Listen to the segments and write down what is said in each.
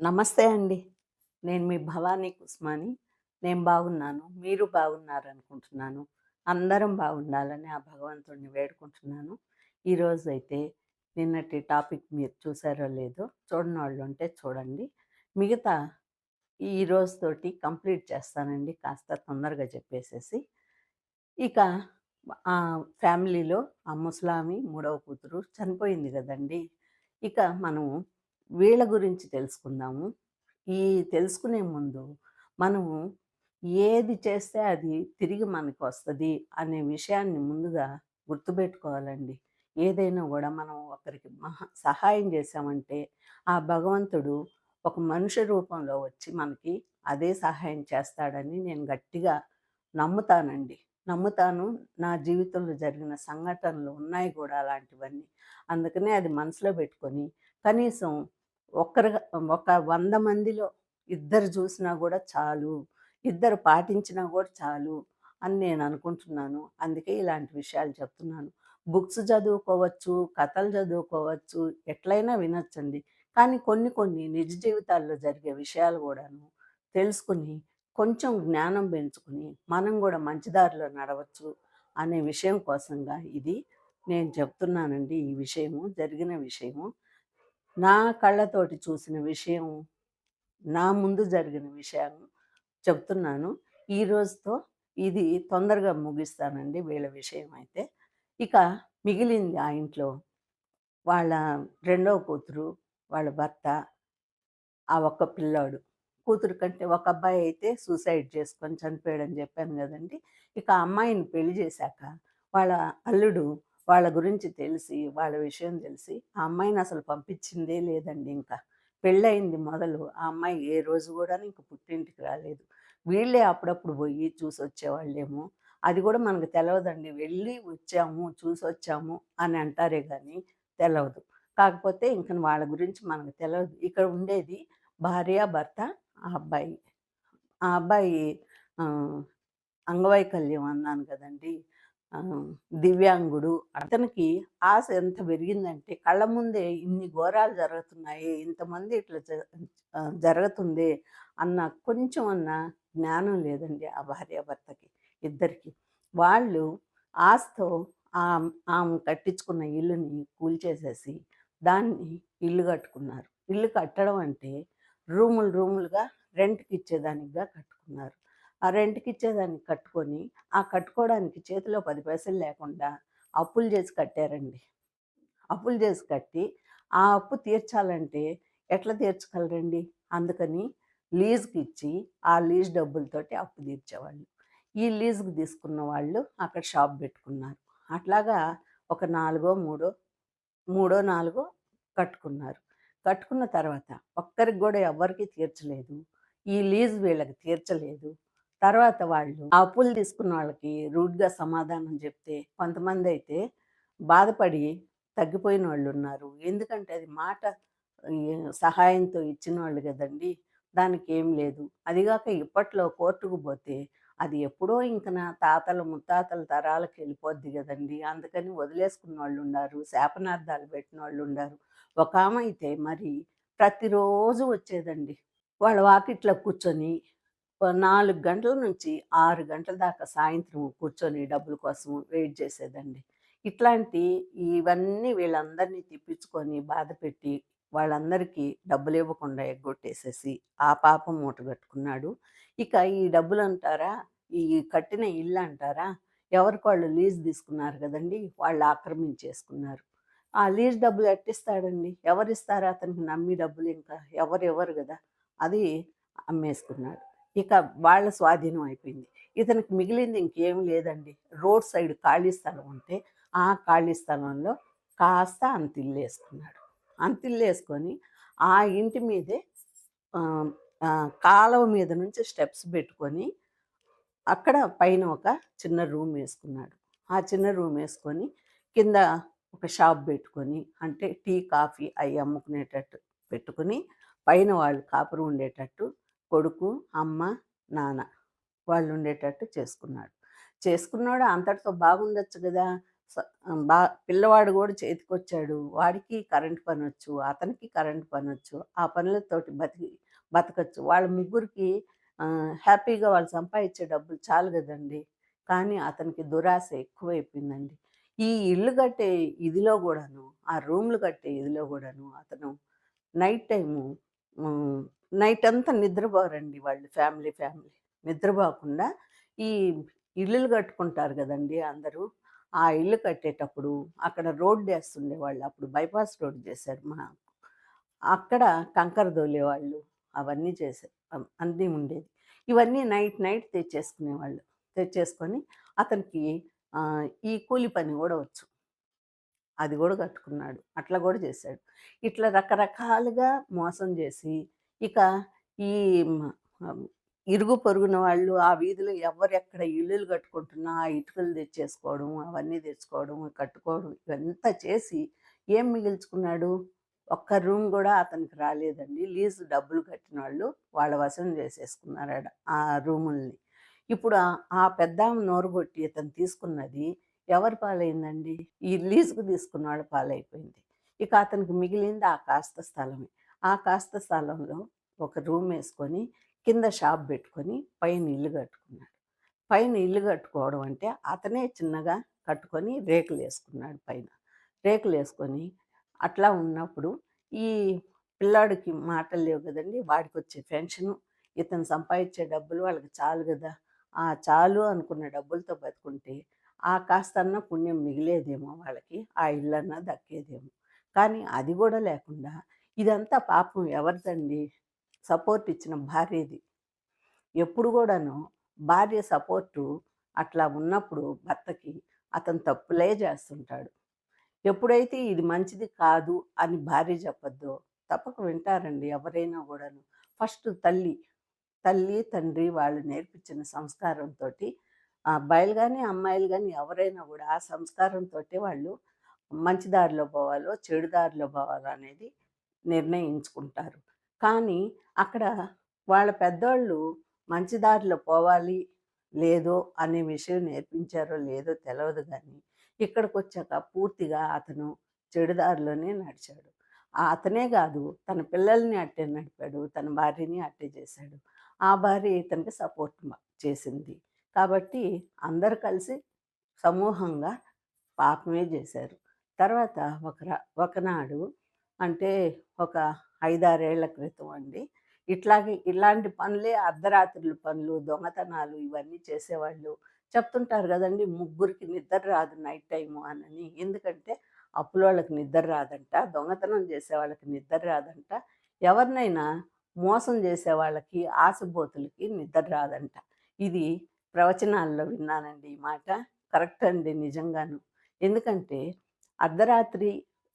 నమస్తే అండి. నేను మీ భవానీ కుస్మాని. నేను బాగున్నాను. మీరు బాగున్నారనుకుంటున్నాను. అందరం బాగుండాలని ఆ భగవంతుడిని వేడుకుంటున్నాను. ఈరోజైతే నిన్నటి టాపిక్ మీరు చూసారో లేదో చూడన వాళ్ళు ఉంటే చూడండి. మిగతా ఈ రోజుతోటి కంప్లీట్ చేస్తానండి కాస్త తొందరగా చెప్పేసేసి. ఇక ఆ ఫ్యామిలీలో ఆ ముస్లామి మూడవ కూతురు చనిపోయింది కదండి ఇక మనం వీళ్ళ గురించి తెలుసుకుందాము. ఈ తెలుసుకునే ముందు మనము ఏది చేస్తే అది తిరిగి మనకు వస్తుంది అనే విషయాన్ని ముందుగా గుర్తుపెట్టుకోవాలండి. ఏదైనా కూడా మనం ఒకరికి మహా సహాయం చేశామంటే ఆ భగవంతుడు ఒక మనిషి రూపంలో వచ్చి మనకి అదే సహాయం చేస్తాడని నేను గట్టిగా నమ్ముతానండి. నమ్ముతాను. నా జీవితంలో జరిగిన సంఘటనలు ఉన్నాయి కూడా అలాంటివన్నీ. అందుకనే అది మనసులో పెట్టుకొని కనీసం ఒక్కరుగా ఒక వంద మందిలో ఇద్దరు చూసినా కూడా చాలు. ఇద్దరు పాటించినా కూడా చాలు అని నేను అనుకుంటున్నాను. అందుకే ఇలాంటి విషయాలు చెప్తున్నాను. బుక్స్ చదువుకోవచ్చు, కథలు చదువుకోవచ్చు, ఎట్లైనా వినొచ్చండి. కానీ కొన్ని కొన్ని నిజ జీవితాల్లో జరిగే విషయాలు కూడాను తెలుసుకొని కొంచెం జ్ఞానం పెంచుకొని మనం కూడా మంచిదారిలో నడవచ్చు అనే విషయం కోసంగా ఇది నేను చెప్తున్నానండి ఈ విషయము. జరిగిన విషయము. నా కళ్ళతోటి చూసిన విషయం, నా ముందు జరిగిన విషయం చెప్తున్నాను. ఈ రోజుతో ఇది తొందరగా ముగిస్తానండి వీళ్ళ విషయం అయితే. ఇక మిగిలింది ఆ ఇంట్లో వాళ్ళ రెండవ కూతురు, వాళ్ళ భర్త, ఆ ఒక్క పిల్లాడు కూతురు కంటే ఒక అబ్బాయి అయితే సూసైడ్ చేసుకొని చనిపోయాడని చెప్పాను కదండి ఇక అమ్మాయిని పెళ్ళి చేశాక వాళ్ళ అల్లుడు వాళ్ళ గురించి తెలిసి, వాళ్ళ విషయం తెలిసి ఆ అమ్మాయిని అసలు పంపించిందే లేదండి ఇంకా. పెళ్ళయింది మొదలు ఆ అమ్మాయి ఏ రోజు కూడా ఇంక పుట్టింటికి రాలేదు. వీళ్ళే అప్పుడప్పుడు పోయి చూసొచ్చేవాళ్ళేమో. అది కూడా మనకు తెలియదండి వెళ్ళి వచ్చాము, చూసి వచ్చాము అని అంటారే కానీ తెలవదు. కాకపోతే ఇంక వాళ్ళ గురించి మనకు తెలియదు ఇక్కడ ఉండేది భార్య, భర్త, ఆ అబ్బాయి. ఆ అబ్బాయి అంగవైకల్యం అన్నాను కదండి దివ్యాంగుడు. అతనికి ఆశ ఎంత పెరిగిందంటే కళ్ళ ముందే ఇన్ని ఘోరాలు జరుగుతున్నాయి ఇంతమంది ఇట్లా జ అన్న కొంచెం అన్న జ్ఞానం లేదండి ఆ భార్యాభర్తకి ఇద్దరికి వాళ్ళు ఆశతో ఆమె కట్టించుకున్న ఇల్లుని కూల్చేసేసి దాన్ని ఇల్లు కట్టుకున్నారు. ఇల్లు కట్టడం అంటే రూములు రూములుగా రెంట్కి ఇచ్చేదానికిగా కట్టుకున్నారు. ఆ రెంట్‌కిచ్చేదానికి కట్టుకొని, ఆ కట్టుకోవడానికి చేతిలో పది పైసలు లేకుండా అప్పులు చేసి కట్టారండి. అప్పులు చేసి కట్టి, ఆ అప్పు తీర్చాలంటే ఎట్లా తీర్చగలరండి? అందుకని లీజ్‌కిచ్చి, ఆ లీజ్ డబ్బులతోటి అప్పు తీర్చేవాళ్ళు. ఈ లీజ్‌కి తీసుకున్న వాళ్ళు అక్కడ షాప్ పెట్టుకున్నారు. అట్లాగా ఒక నాలుగో, మూడో, మూడో, నాలుగో కట్టుకున్నారు. కట్టుకున్న తర్వాత ఒక్కరికి కూడా ఎవరికి తీర్చలేదు. ఈ లీజ్ వీళ్ళకి తీర్చలేదు. తర్వాత వాళ్ళు ఆ అప్పులు తీసుకున్న వాళ్ళకి రూడ్‌గా సమాధానం చెప్తే కొంతమంది అయితే బాధపడి తగ్గిపోయిన వాళ్ళు ఉన్నారు ఎందుకంటే అది మాట సహాయంతో ఇచ్చిన వాళ్ళు కదండి దానికి దానికేం లేదు. అదిగాక ఇప్పట్లో కోర్టుకు పోతే అది ఎప్పుడో ఇంక నా తాతలు, ముత్తాతల తరాలకు వెళ్ళిపోద్ది కదండి అందుకని వదిలేసుకున్న వాళ్ళు ఉన్నారు శాపనార్థాలు ఉన్నారు ఒకామె అయితే మరి ప్రతిరోజు వచ్చేదండి. వాళ్ళ వాకిట్లో కూర్చొని నాలుగు గంటల నుంచి ఆరు గంటల దాకా సాయంత్రం కూర్చొని డబ్బుల కోసం వెయిట్ చేసేదండి. ఇట్లాంటి ఇవన్నీ వీళ్ళందరినీ తిప్పించుకొని బాధపెట్టి వాళ్ళందరికీ డబ్బులు ఇవ్వకుండా ఎగ్గొట్టేసేసి ఆ పాపం మూటగట్టుకున్నాడు. ఇక ఈ డబ్బులు అంటారా ఈ కట్టిన ఇల్లు అంటారా ఎవరికి వాళ్ళు లీజ్ తీసుకున్నారు కదండి వాళ్ళు ఆక్రమించేసుకున్నారు. ఆ లీజ్ డబ్బులు ఎట్టిస్తాడండి? ఎవరిస్తారు అతనికి నమ్మి డబ్బులు ఇంకా? ఎవరు ఇవ్వరు కదా అది అమ్మేసుకున్నాడు. ఇక వాళ్ళ స్వాధీనం అయిపోయింది. ఇతనికి మిగిలింది ఇంకేం లేదండి. రోడ్ సైడ్ ఖాళీ స్థలం ఉంటే, ఆ ఖాళీ స్థలంలో కాస్త అంతిల్లేసుకున్నాడు. అంతిల్లేసుకొని ఆ ఇంటి మీదే కాలువ మీద నుంచి స్టెప్స్ పెట్టుకొని, అక్కడ పైన ఒక చిన్న రూమ్ వేసుకున్నాడు ఆ చిన్న రూమ్ వేసుకొని కింద ఒక షాప్ పెట్టుకొని అంటే టీ, కాఫీ అవి అమ్ముకునేటట్టు పెట్టుకొని, పైన వాళ్ళు కాపురం ఉండేటట్టు కొడుకు, అమ్మ, నాన్న వాళ్ళు ఉండేటట్టు చేసుకున్నాడు. చేసుకున్నాడు అంతటితో బాగుండొచ్చు కదా స బా పిల్లవాడు కూడా చేతికొచ్చాడు. వాడికి కరెంట్ పనొచ్చు. అతనికి కరెంట్ పనొచ్చు. ఆ పనులతోటి బతికి బతకచ్చు. వాళ్ళ ముగ్గురికి హ్యాపీగా వాళ్ళు సంపాదించే డబ్బులు చాలు కదండి కానీ అతనికి దురాశ ఎక్కువైపోయిందండి. ఈ ఇల్లు కట్టే ఇదిలో కూడాను ఆ రూమ్‌లు కట్టే ఇదిలో కూడాను అతను నైట్ టైము నైట్ అంతా నిద్రపోరండి వాళ్ళు ఫ్యామిలీ, ఫ్యామిలీ. నిద్రపోకుండా ఈ ఇల్లులు కట్టుకుంటారు కదండి అందరూ. ఆ ఇల్లు కట్టేటప్పుడు అక్కడ రోడ్డు వేస్తుండే వాళ్ళు అప్పుడు బైపాస్ రోడ్డు చేశారు మా అక్కడ కంకర దోలేవాళ్ళు. అవన్నీ చేశారు. అన్నీ ఉండేది. ఇవన్నీ నైట్ నైట్ తెచ్చేసుకునేవాళ్ళు. తెచ్చేసుకొని అతనికి ఈ కూలి పని కూడా వచ్చు. అది కూడా కట్టుకున్నాడు. అట్లా కూడా చేశాడు. ఇట్లా రకరకాలుగా మోసం చేసి ఇక ఈ ఇరుగు పొరుగున వాళ్ళు ఆ వీధిలో ఎవరెక్కడ ఇల్లులు కట్టుకుంటున్నా, ఆ ఇటుకలు తెచ్చేసుకోవడం, అవన్నీ తెచ్చుకోవడం, కట్టుకోవడం ఇవంతా చేసి ఏం మిగిల్చుకున్నాడు? ఒక్క రూమ్ కూడా అతనికి రాలేదండి. లీజు డబ్బులు కట్టిన వాళ్ళు వాళ్ళ వశం చేసేసుకున్నారట ఆ రూముల్ని. ఇప్పుడు ఆ పెద్ద నోరుగొట్టి అతను తీసుకున్నది ఎవరి పాలైందండి? ఈ లీజుకు తీసుకున్నోళ్ళ పాలైపోయింది. ఇక అతనికి మిగిలింది ఆ కాస్త స్థలమే. ఆ కాస్త స్థలంలో ఒక రూమ్ వేసుకొని కింద షాప్ పెట్టుకొని పైన ఇల్లు కట్టుకున్నాడు. పైన ఇల్లు కట్టుకోవడం అంటే అతనే చిన్నగా కట్టుకొని రేకులు వేసుకున్నాడు పైన. రేకులు వేసుకొని అట్లా ఉన్నప్పుడు ఈ పిల్లాడికి మాటలు లేవు కదండీ వాడికి వచ్చే పెన్షను, ఇతను సంపాదించే డబ్బులు వాళ్ళకి చాలు కదా ఆ చాలు అనుకున్న డబ్బులతో బతుకుంటే, ఆ కాస్తన్నా పుణ్యం మిగిలేదేమో వాళ్ళకి. ఆ ఇల్లన్నా దక్కేదేమో. కానీ అది కూడా లేకుండా ఇదంతా పాపం ఎవరిదండి? సపోర్ట్ ఇచ్చిన భార్యది. ఎప్పుడు కూడాను భార్య సపోర్టు అట్లా ఉన్నప్పుడు భర్తకి అతను తప్పులే చేస్తుంటాడు ఎప్పుడైతే ఇది మంచిది కాదు అని భార్య చెప్పద్దో, తప్పక వింటారండి ఎవరైనా కూడాను ఫస్ట్ తల్లి, తల్లి, తండ్రి వాళ్ళు నేర్పించిన సంస్కారంతోటి ఆ అబ్బాయిలు కానీ అమ్మాయిలు కానీ ఎవరైనా కూడా ఆ సంస్కారంతోటే వాళ్ళు మంచి దారిలో పోవాలో, చెడు దారిలో పోవాలో అనేది నిర్ణయించుకుంటారు. కానీ అక్కడ వాళ్ళ పెద్దోళ్ళు మంచి దారిలో పోవాలి, లేదో అనే విషయం నేర్పించారో లేదో తెలవదు ఇక్కడికి వచ్చాక పూర్తిగా అతను చెడుదారిలోనే నడిచాడు. అతనే కాదు తన పిల్లల్ని అట్టే నడిపాడు. తన భార్యని అట్టే చేశాడు. ఆ భార్య ఇతనికి సపోర్ట్ చేసింది. కాబట్టి అందరూ కలిసి సమూహంగా పాపమే చేశారు తర్వాత ఒక ఒకనాడు అంటే ఒక ఐదారేళ్ళ క్రితం అండి. ఇట్లాగే ఇలాంటి పనులే అర్ధరాత్రులు పనులు, దొంగతనాలు ఇవన్నీ చేసేవాళ్ళు. చెప్తుంటారు కదండి ముగ్గురికి నిద్ర రాదు నైట్ టైము అనని. ఎందుకంటే అప్పులోళ్ళకి నిద్ర రాదంట. దొంగతనం చేసే వాళ్ళకి నిద్ర రాదంట. ఎవరినైనా మోసం చేసే వాళ్ళకి ఆశబోతులకి నిద్ర రాదంట. ఇది ప్రవచనాల్లో విన్నానండి ఈ మాట. కరెక్ట్ అండి నిజంగాను. ఎందుకంటే అర్ధరాత్రి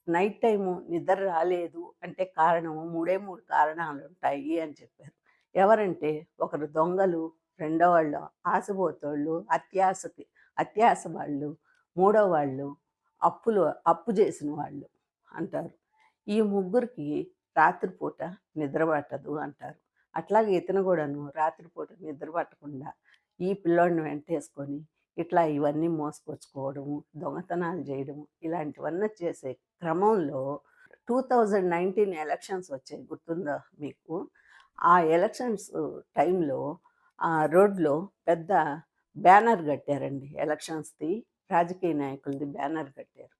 నైట్ టైము నిద్ర రాలేదు అంటే కారణము మూడే మూడు కారణాలు ఉంటాయి అని చెప్పారు. ఎవరంటే ఒకరు దొంగలు, రెండో వాళ్ళు ఆశపోతోళ్ళు, అత్యాసకి అత్యాస వాళ్ళు, మూడో వాళ్ళు అప్పులు అప్పు చేసిన వాళ్ళు అంటారు. ఈ ముగ్గురికి రాత్రిపూట నిద్ర పట్టదు అంటారు. అట్లాగే ఇతను కూడాను రాత్రిపూట నిద్ర పట్టకుండా ఈ పిల్లోడిని వెంటేసుకొని ఇట్లా ఇవన్నీ మోసుకొచ్చుకోవడము, దొంగతనాలు చేయడము ఇలాంటివన్నీ చేసే క్రమంలో 2019 ఎలక్షన్స్ వచ్చాయి గుర్తుందా మీకు? ఆ ఎలక్షన్స్ టైంలో ఆ రోడ్‌లో పెద్ద బ్యానర్ కట్టారండి ఎలక్షన్స్‌ది. రాజకీయ నాయకులది బ్యానర్ కట్టారు.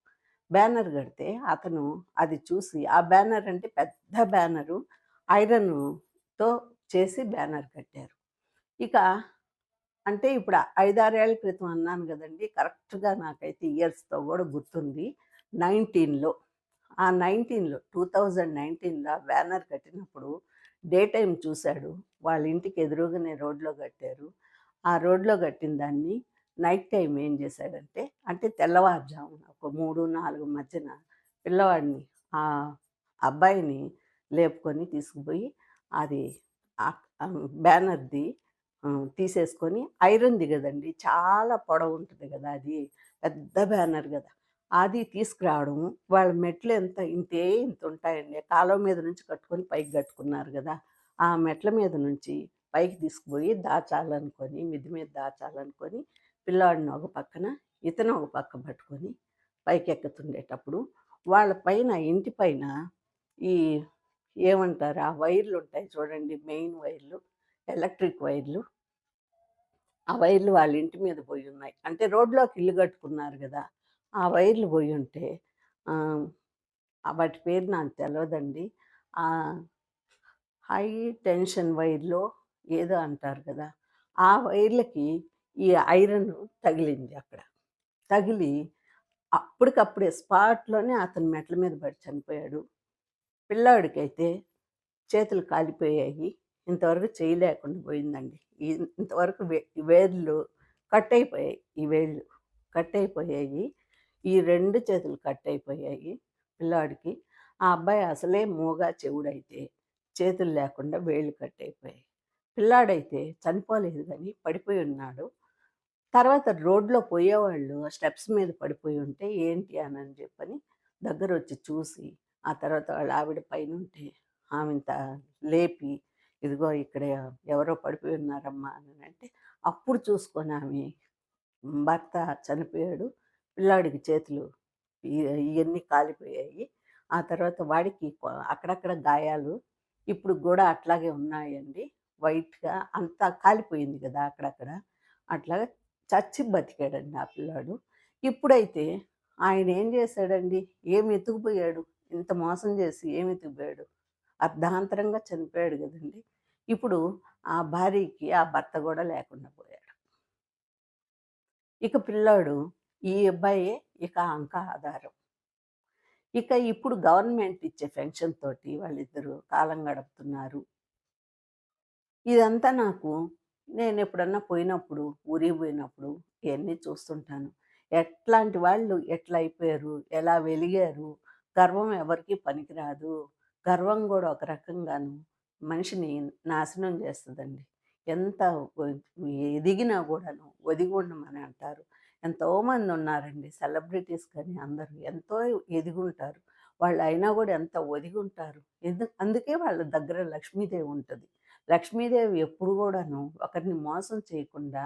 బ్యానర్ కడితే అతను అది చూసి ఆ బ్యానర్ అంటే పెద్ద బ్యానరు ఐరన్‌తో చేసి బ్యానర్ కట్టారు. ఇక అంటే ఇప్పుడు ఐదారేళ్ళ క్రితం అన్నాను కదండి కరెక్ట్‌గా నాకైతే ఇయర్స్‌తో కూడా గుర్తుంది. 19లో ఆ నైన్టీన్లో టూ థౌజండ్ నైన్టీన్లో బ్యానర్ కట్టినప్పుడు డే టైం చూసాడు. వాళ్ళ ఇంటికి ఎదురుగానే రోడ్‌లో కట్టారు. ఆ రోడ్‌లో కట్టిన దాన్ని నైట్ టైం ఏం చేశాడంటే అంటే తెల్లవారుజామున ఒక 3, 4 మధ్యన పిల్లవాడిని ఆ అబ్బాయిని లేపుకొని తీసుకుపోయి అది బ్యానర్‌ది తీసేసుకొని ఐరన్‌ది కదండి చాలా పొడవు ఉంటుంది కదా అది. పెద్ద బ్యానర్ కదా అది తీసుకురావడం వాళ్ళ మెట్లు ఎంత ఇంతే ఇంత ఉంటాయండి. కాలువ మీద నుంచి కట్టుకొని పైకి కట్టుకున్నారు కదా! ఆ మెట్ల మీద నుంచి పైకి తీసుకుపోయి దాచాలనుకొని మిద్ది మీద దాచాలనుకొని పిల్లవాడిని ఒక పక్కన, ఇతను ఒక పక్క పట్టుకొని పైకెక్కుతుండేటప్పుడు వాళ్ళ పైన ఇంటి పైన ఈ ఏమంటారు? ఆ వైర్లు ఉంటాయి చూడండి మెయిన్ వైర్లు ఎలక్ట్రిక్ వైర్లు. ఆ వైర్లు వాళ్ళ ఇంటి మీద పోయి ఉన్నాయి. అంటే రోడ్లోకి ఇల్లు కట్టుకున్నారు కదా! ఆ వైర్లు పోయి ఉంటే వాటి పేరు నాకు తెలియదండి ఆ హై టెన్షన్ వైర్లో ఏదో అంటారు కదా ఆ వైర్లకి ఈ ఐరన్ తగిలింది అక్కడ. తగిలి అప్పటికప్పుడే స్పాట్లోనే అతను మెట్ల మీద పడి చనిపోయాడు. పిల్లాడికైతే చేతులు కాలిపోయాయి. ఇంతవరకు చేయలేకుండా పోయిందండి. ఇంతవరకు వే- ఈ కట్ అయిపోయాయి. ఈ వేళ్ళు కట్ అయిపోయాయి. ఈ రెండు చేతులు కట్ అయిపోయాయి పిల్లాడికి. ఆ అబ్బాయి అసలే మూగా చెవుడైతే చేతులు లేకుండా వేళ్ళు కట్ అయిపోయాయి పిల్లాడైతే చనిపోలేదు కానీ పడిపోయి ఉన్నాడు. తర్వాత రోడ్లో పోయేవాళ్ళు స్టెప్స్ మీద పడిపోయి ఉంటే ఏంటి అని అని చెప్పని దగ్గర వచ్చి చూసి ఆ తర్వాత వాళ్ళ ఆవిడ పైన ఉంటే ఆమెంత లేపి ఇదిగో ఇక్కడ ఎవరో పడిపోయి ఉన్నారమ్మా అని అంటే అప్పుడు చూసుకొని ఆమె భర్త చనిపోయాడు. పిల్లాడికి చేతులు ఇవన్నీ కాలిపోయాయి. ఆ తర్వాత వాడికి అక్కడక్కడ గాయాలు ఇప్పుడు కూడా అట్లాగే ఉన్నాయండి. వైట్గా అంతా కాలిపోయింది కదా అక్కడక్కడ. అట్లాగా చచ్చి బతికాడండి ఆ పిల్లాడు. ఇప్పుడైతే ఆయన ఏం చేశాడండి? ఏమి ఎత్తుకుపోయాడు? ఇంత మోసం చేసి ఏమి ఎత్తుకుపోయాడు? అర్ధాంతరంగా చనిపోయాడు కదండి. ఇప్పుడు ఆ భార్యకి ఆ భర్త కూడా లేకుండా పోయాడు. ఇక పిల్లాడు ఈ అబ్బాయే ఇక అంక ఆధారం. ఇక ఇప్పుడు గవర్నమెంట్ ఇచ్చే పెన్షన్ తోటి వాళ్ళిద్దరూ కాలం గడుపుతున్నారు. ఇదంతా నాకు నేను ఎప్పుడన్నా పోయినప్పుడు ఊరికి పోయినప్పుడు ఇవన్నీ చూస్తుంటాను. ఎట్లాంటి వాళ్ళు ఎట్లా అయిపోయారు ఎలా వెలిగారు గర్వం ఎవరికి పనికిరాదు గర్వం కూడా ఒక రకంగాను మనిషిని నాశనం చేస్తుందండి. ఎంత ఎదిగినా కూడాను ఒదిగుండమని అంటారు. ఎంతోమంది ఉన్నారండి. సెలబ్రిటీస్ కానీ అందరూ ఎంతో ఎదిగుంటారు. వాళ్ళు అయినా కూడా ఎంత ఒదిగి ఉంటారు ఎందు అందుకే వాళ్ళ దగ్గర లక్ష్మీదేవి ఉంటుంది. లక్ష్మీదేవి ఎప్పుడు కూడాను ఒకరిని మోసం చేయకుండా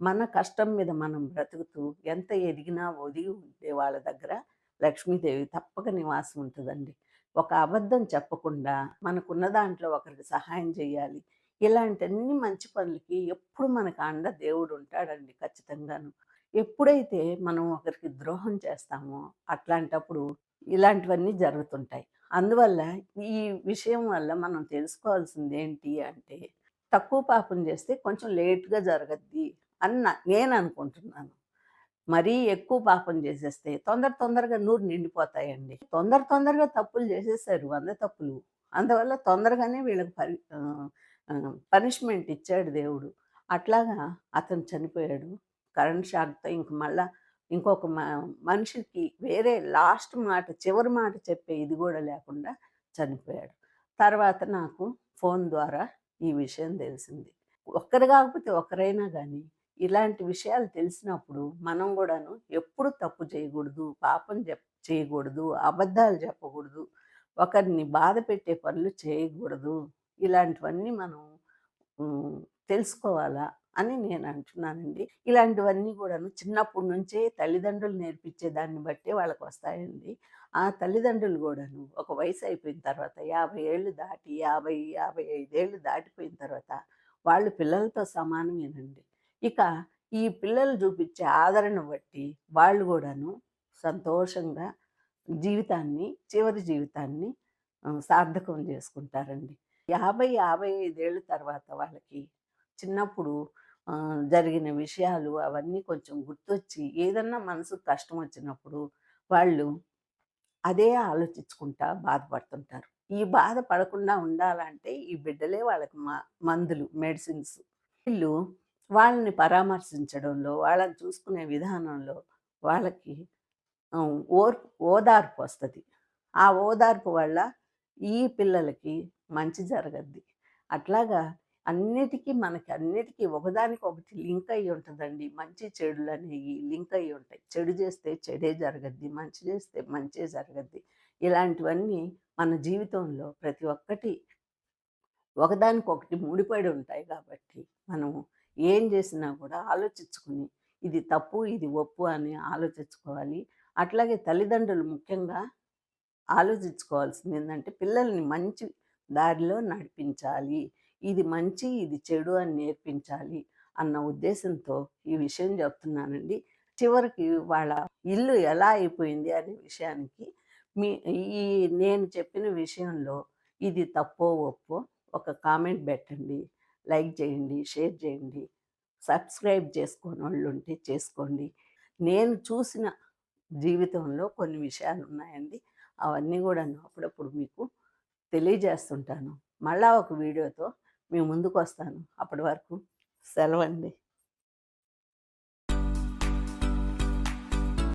మన కష్టం మీద మనం బ్రతుకుతూ ఎంత ఎదిగినా ఒదిగి ఉంటే వాళ్ళ దగ్గర లక్ష్మీదేవి తప్పక నివాసం ఉంటుందండి. ఒక అబద్ధం చెప్పకుండా మనకున్న దాంట్లో ఒకరికి సహాయం చేయాలి. ఇలాంటి అన్ని మంచి పనులకి ఎప్పుడు మనకు అండ దేవుడు ఉంటాడండి ఖచ్చితంగాను. ఎప్పుడైతే మనం ఒకరికి ద్రోహం చేస్తామో అట్లాంటప్పుడు ఇలాంటివన్నీ జరుగుతుంటాయి. అందువల్ల ఈ విషయం వల్ల మనం తెలుసుకోవాల్సింది ఏంటి అంటే తక్కువ పాపం చేస్తే కొంచెం లేట్గా జరగద్ది అని నేను అనుకుంటున్నాను. మరీ ఎక్కువ పాపం చేసేస్తే తొందర తొందరగా నూరు నిండిపోతాయండి. తొందర తొందరగా తప్పులు చేసేసారు వంద తప్పులు. అందువల్ల తొందరగానే వీళ్ళకి పరి పనిష్మెంట్ ఇచ్చాడు దేవుడు. అట్లాగా అతను చనిపోయాడు. కరెంట్ షాక్తో ఇంక మళ్ళా ఇంకొక మ- మనిషికి వేరే లాస్ట్ మాట చివరి మాట చెప్పే ఇది కూడా లేకుండా చనిపోయాడు. తర్వాత నాకు ఫోన్ ద్వారా ఈ విషయం తెలిసింది. ఒక్కరు కాకపోతే ఒకరైనా కానీ ఇలాంటి విషయాలు తెలిసినప్పుడు మనం కూడాను ఎప్పుడు తప్పు చేయకూడదు పాపం చెప్ చేయకూడదు అబద్ధాలు చెప్పకూడదు ఒకరిని బాధ పెట్టే పనులు చేయకూడదు ఇలాంటివన్నీ మనం తెలుసుకోవాలా? అని నేను అంటున్నానండి. ఇలాంటివన్నీ కూడాను చిన్నప్పటి నుంచే తల్లిదండ్రులు నేర్పించే దాన్ని బట్టే వాళ్ళకి వస్తాయండి ఆ తల్లిదండ్రులు కూడాను ఒక వయసు అయిపోయిన తర్వాత యాభై ఏళ్ళు దాటి యాభై యాభై ఐదేళ్ళు దాటిపోయిన తర్వాత వాళ్ళు పిల్లలతో సమానమేనండి. ఇక ఈ పిల్లలు చూపించే ఆదరణ బట్టి వాళ్ళు కూడాను సంతోషంగా జీవితాన్ని చివరి జీవితాన్ని సార్థకం చేసుకుంటారండి. యాభై యాభై ఐదేళ్ళ తర్వాత వాళ్ళకి చిన్నప్పుడు జరిగిన విషయాలు అవన్నీ కొంచెం గుర్తొచ్చి ఏదన్నా మనసుకు కష్టం వచ్చినప్పుడు వాళ్ళు అదే ఆలోచించుకుంటా బాధపడుతుంటారు. ఈ బాధ పడకుండా ఉండాలంటే ఈ బిడ్డలే వాళ్ళకి మందులు మెడిసిన్స్. వీళ్ళు వాళ్ళని పరామర్శించడంలో వాళ్ళని చూసుకునే విధానంలో వాళ్ళకి ఓర్పు ఓదార్పు వస్తుంది. ఆ ఓదార్పు వల్ల ఈ పిల్లలకి మంచి జరగద్ది. అట్లాగా అన్నిటికీ మనకి అన్నిటికీ ఒకదానికి ఒకటి లింక్ అయి ఉంటుందండి. మంచి చెడులు అనేవి లింక్ అయి ఉంటాయి. చెడు చేస్తే చెడే జరగద్ది మంచి చేస్తే మంచే జరగద్ది. ఇలాంటివన్నీ మన జీవితంలో ప్రతి ఒక్కటి ఒకదానికొకటి ముడిపడి ఉంటాయి కాబట్టి మనం ఏం చేసినా కూడా ఆలోచించుకుని ఇది తప్పు ఇది ఒప్పు అని ఆలోచించుకోవాలి. అట్లాగే తల్లిదండ్రులు ముఖ్యంగా ఆలోచించుకోవాల్సింది ఏంటంటే పిల్లల్ని మంచి దారిలో నడిపించాలి. ఇది మంచి ఇది చెడు అని నేర్పించాలి అన్న ఉద్దేశంతో ఈ విషయం చెప్తున్నానండి. చివరికి వాళ్ళ ఇల్లు ఎలా అయిపోయింది అనే విషయానికి మీ ఈ నేను చెప్పిన విషయంలో ఇది తప్పో ఒప్పో ఒక కామెంట్ పెట్టండి లైక్ చేయండి షేర్ చేయండి సబ్స్క్రైబ్ చేసుకోని వాళ్ళు ఉంటే చేసుకోండి. నేను చూసిన జీవితంలో కొన్ని విషయాలు ఉన్నాయండి. అవన్నీ కూడా అప్పుడప్పుడు మీకు తెలియజేస్తుంటాను. మళ్ళా ఒక వీడియోతో మేము ముందుకు వస్తాను. అప్పటి వరకు సెలవండి.